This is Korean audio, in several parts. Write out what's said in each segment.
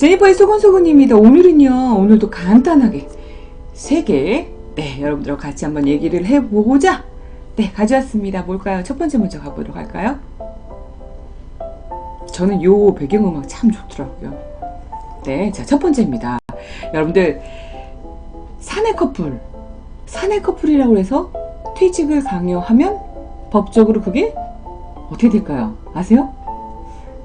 제니퍼의 소곤소곤입니다. 오늘은요, 오늘도 간단하게 세 개, 네, 여러분들과 같이 한번 얘기를 해보고자, 네, 가져왔습니다. 뭘까요? 첫 번째 먼저 가보도록 할까요? 저는 요 배경음악 참 좋더라고요. 네, 자, 첫 번째입니다. 여러분들, 사내 커플, 사내 커플이라고 해서 퇴직을 강요하면 법적으로 그게 어떻게 될까요? 아세요?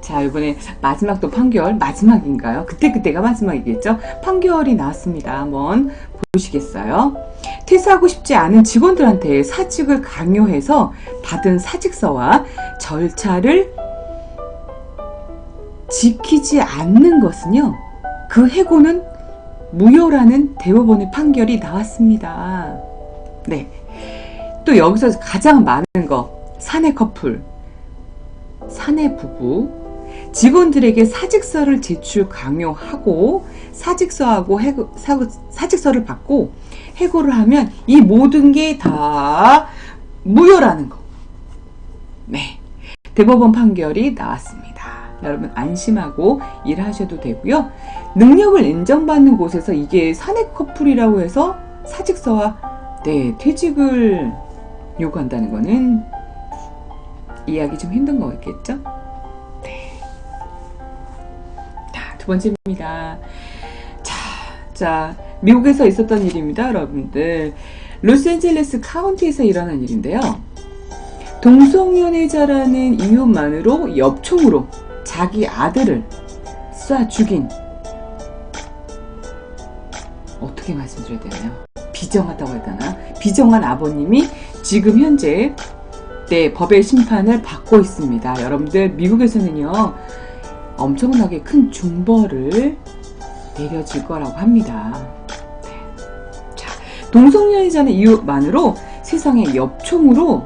자, 이번에 마지막 또 판결, 마지막인가요? 그때그때가 마지막이겠죠? 판결이 나왔습니다. 한번 보시겠어요? 퇴사하고 싶지 않은 직원들한테 사직을 강요해서 받은 사직서와 절차를 지키지 않는 것은요, 그 해고는 무효라는 대법원의 판결이 나왔습니다. 네. 또 여기서 가장 많은 거, 사내 커플, 사내 부부, 직원들에게 사직서를 제출 강요하고 사직서하고 해고, 사, 사직서를 받고 해고를 하면 이 모든 게 다 무효라는 거. 네. 대법원 판결이 나왔습니다. 여러분 안심하고 일하셔도 되고요. 능력을 인정받는 곳에서 이게 사내 커플이라고 해서 사직서와 네, 퇴직을 요구한다는 거는 이해하기 좀 힘든 거겠죠? 두 번째입니다. 자, 자, 미국에서 있었던 일입니다, 여러분들. 로스앤젤레스 카운티에서 일어난 일인데요. 동성연애자라는 이유만으로 엽총으로 자기 아들을 쏴 죽인 어떻게 말씀드려야 되나요? 비정하다고 해야 되나? 비정한 아버님이 지금 현재 네, 법의 심판을 받고 있습니다. 여러분들 미국에서는요 엄청나게 큰 중벌을 내려질 거라고 합니다. 네. 자, 동성연애자는 이유만으로 세상에 엽총으로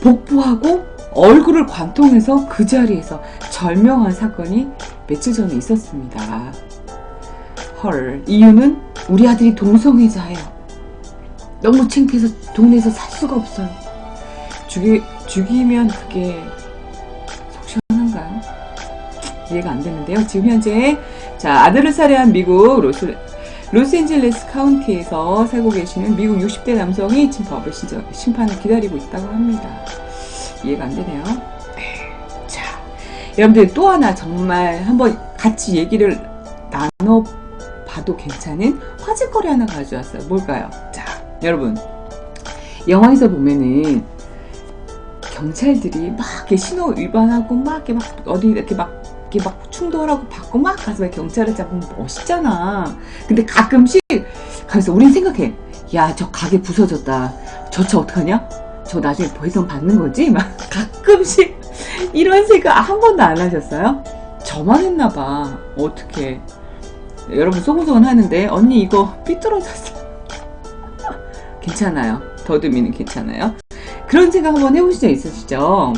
복부하고 얼굴을 관통해서 그 자리에서 절명한 사건이 며칠 전에 있었습니다. 헐, 이유는 우리 아들이 동성애자예요. 너무 창피해서 동네에서 살 수가 없어요. 죽이, 죽이면 그게? 이해가 안 되는데요. 지금 현재, 자, 아들을 살해한 미국 로스, 로스앤젤레스 카운티에서 살고 계시는 미국 60대 남성이 지금 법의 심판을 기다리고 있다고 합니다. 이해가 안 되네요. 네. 자, 여러분들 또 하나 정말 한번 같이 얘기를 나눠봐도 괜찮은 화제거리 하나 가져왔어요. 뭘까요? 자, 여러분. 영화에서 보면은 경찰들이 막 이렇게 신호 위반하고 막 이렇게 막 어디 이렇게 막 이렇게 막 충돌하고 받고 막 가서 경찰을 잡으면 멋있잖아. 근데 가끔씩 가서 우린 생각해. 야, 저 가게 부서졌다. 저 차 어떡하냐? 저 나중에 벌성 받는 거지? 막 가끔씩 이런 생각 한 번도 안 하셨어요? 저만 했나 봐. 어떻게 여러분 소곤소곤 하는데 언니 이거 삐뚤어졌어. 괜찮아요. 더듬이는 괜찮아요. 그런 생각 한번 해보신 적 있으시죠?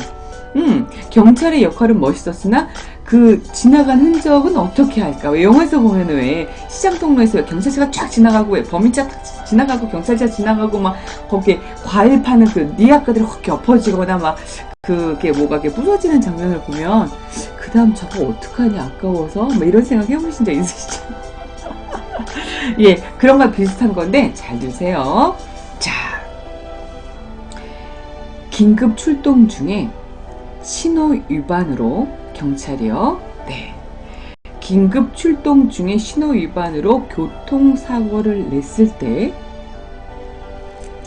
음, 경찰의 역할은 멋있었으나 그 지나간 흔적은 어떻게 할까? 왜 영화에서 보면 왜 시장 통로에서 경찰차가 쫙 지나가고 왜 범인차 탁 지나가고 경찰차 지나가고 막 거기에 과일 파는 그 니아까들이 확 엎어지거나 막 그게 뭐가 이렇게 부서지는 장면을 보면 그 다음 저거 어떡하냐 아까워서 뭐 이런 생각 해보신 적 있으시죠? 예, 그런 거 비슷한 건데 잘 들으세요. 자, 긴급 출동 중에 신호 위반으로 경찰이요. 네. 긴급 출동 중에 신호 위반으로 교통사고를 냈을 때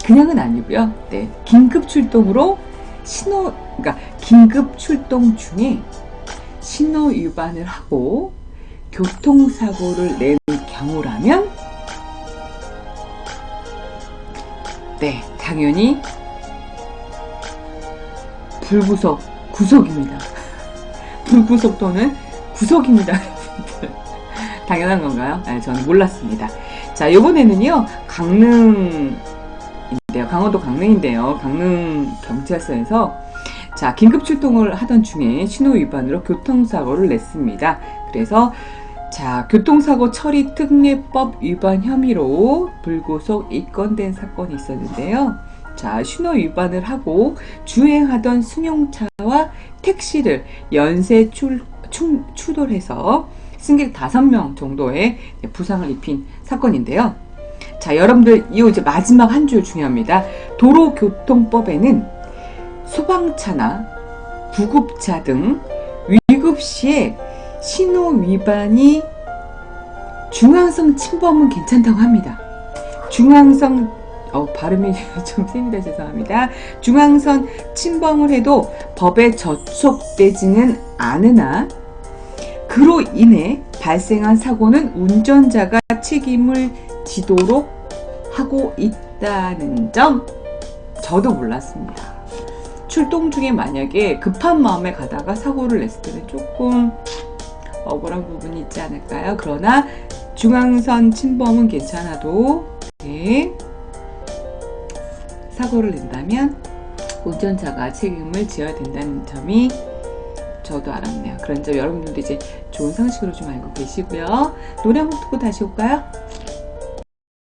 그냥은 아니고요. 네. 긴급 출동으로 신호 그러니까 긴급 출동 중에 신호 위반을 하고 교통사고를 낸 경우라면 네, 당연히 불구속 구속입니다. 불구속도는 구속입니다. 당연한 건가요? 네, 저는 몰랐습니다. 자, 이번에는요, 강릉인데요. 강원도 강릉인데요. 강릉 경찰서에서 자, 긴급 출동을 하던 중에 신호 위반으로 교통사고를 냈습니다. 그래서 자, 교통사고 처리 특례법 위반 혐의로 불구속 입건된 사건이 있었는데요. 자, 신호 위반을 하고 주행하던 승용차와 택시를 연쇄 출, 충, 추돌해서 승객 5명 정도의 부상을 입힌 사건인데요. 자, 여러분들, 이 이제 마지막 한 줄 중요합니다. 도로교통법에는 소방차나 구급차 등 위급 시에 신호 위반이 중앙성 침범은 괜찮다고 합니다. 중앙성 어, 발음이 좀 셉니다. 죄송합니다. 중앙선 침범을 해도 법에 저촉되지는 않으나 그로 인해 발생한 사고는 운전자가 책임을 지도록 하고 있다는 점 저도 몰랐습니다. 출동 중에 만약에 급한 마음에 가다가 사고를 냈을 때는 조금 억울한 부분이 있지 않을까요? 그러나 중앙선 침범은 괜찮아도 네, 사고를 낸다면 운전자가 책임을 져야 된다는 점이 저도 알았네요. 그런 점 여러분들도 이제 좋은 상식으로 좀 알고 계시고요. 노래 한 곡 듣고 다시 올까요?